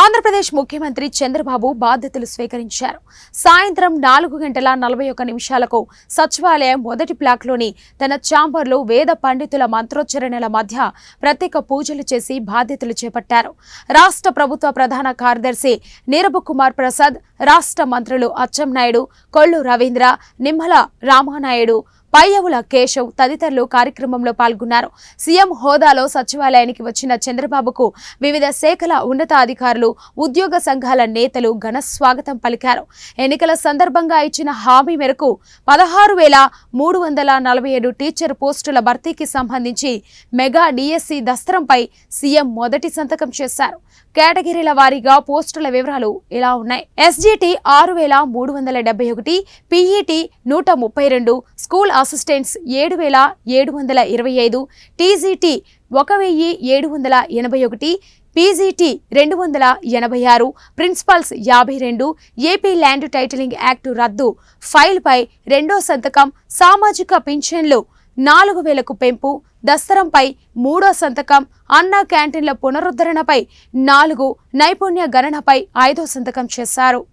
ఆంధ్రప్రదేశ్ ముఖ్యమంత్రి చంద్రబాబు బాధ్యతలు స్వీకరించారు. సాయంత్రం నాలుగు గంటల నలభై ఒక్క నిమిషాలకు సచివాలయం మొదటి బ్లాక్లోని తన ఛాంబర్లో వేద పండితుల మంత్రోచ్చరణల మధ్య ప్రత్యేక పూజలు చేసి బాధ్యతలు చేపట్టారు. రాష్ట్ర ప్రభుత్వ ప్రధాన కార్యదర్శి నీరబ్ కుమార్ ప్రసాద్ రాష్ట్ర మంత్రులు అచ్చెన్నాయుడు కొల్లు రవీంద్ర నిమ్మల రామానాయుడు పయ్యవుల కేశవ్ తదితరులు కార్యక్రమంలో పాల్గొన్నారు. సీఎం హోదాలో సచివాలయానికి వచ్చిన చంద్రబాబుకు వివిధ శాఖల ఉన్నతాధికారులు ఉద్యోగ సంఘాల నేతలు ఘన స్వాగతం పలికారు. ఎన్నికల సందర్భంగా ఇచ్చిన హామీ మేరకు పదహారు వేల మూడు వందల నలభై ఏడు టీచర్ పోస్టుల భర్తీకి సంబంధించి మెగా డిఎస్సి దస్త్రంపై సీఎం మొదటి సంతకం చేశారు. కేటగిరీల వారీగా పోస్టుల వివరాలు ఇలా ఉన్నాయి. ఎస్జిటి ఆరు వేల మూడు వందల డెబ్బై ఒకటి పిఈటి నూట ముప్పై రెండు స్కూల్ అసిస్టెంట్స్ ఏడు వేల ఏడు వందల ఇరవై ఐదు టీజీటీ ఒక వెయ్యి ఏడు వందల ఎనభై ఒకటి పీజీటీ రెండు వందల ఎనభై ఆరు ప్రిన్సిపల్స్ యాభై రెండు ఏపీ ల్యాండ్ టైటిలింగ్ యాక్టు రద్దు ఫైల్పై రెండో సంతకం సామాజిక పింఛన్లు నాలుగు వేలకు పెంపు. దస్తరంపై మూడో సంతకం. అన్నా క్యాంటీన్ల పునరుద్ధరణపై నాలుగు. నైపుణ్య గణనపై ఐదో సంతకం చేశారు.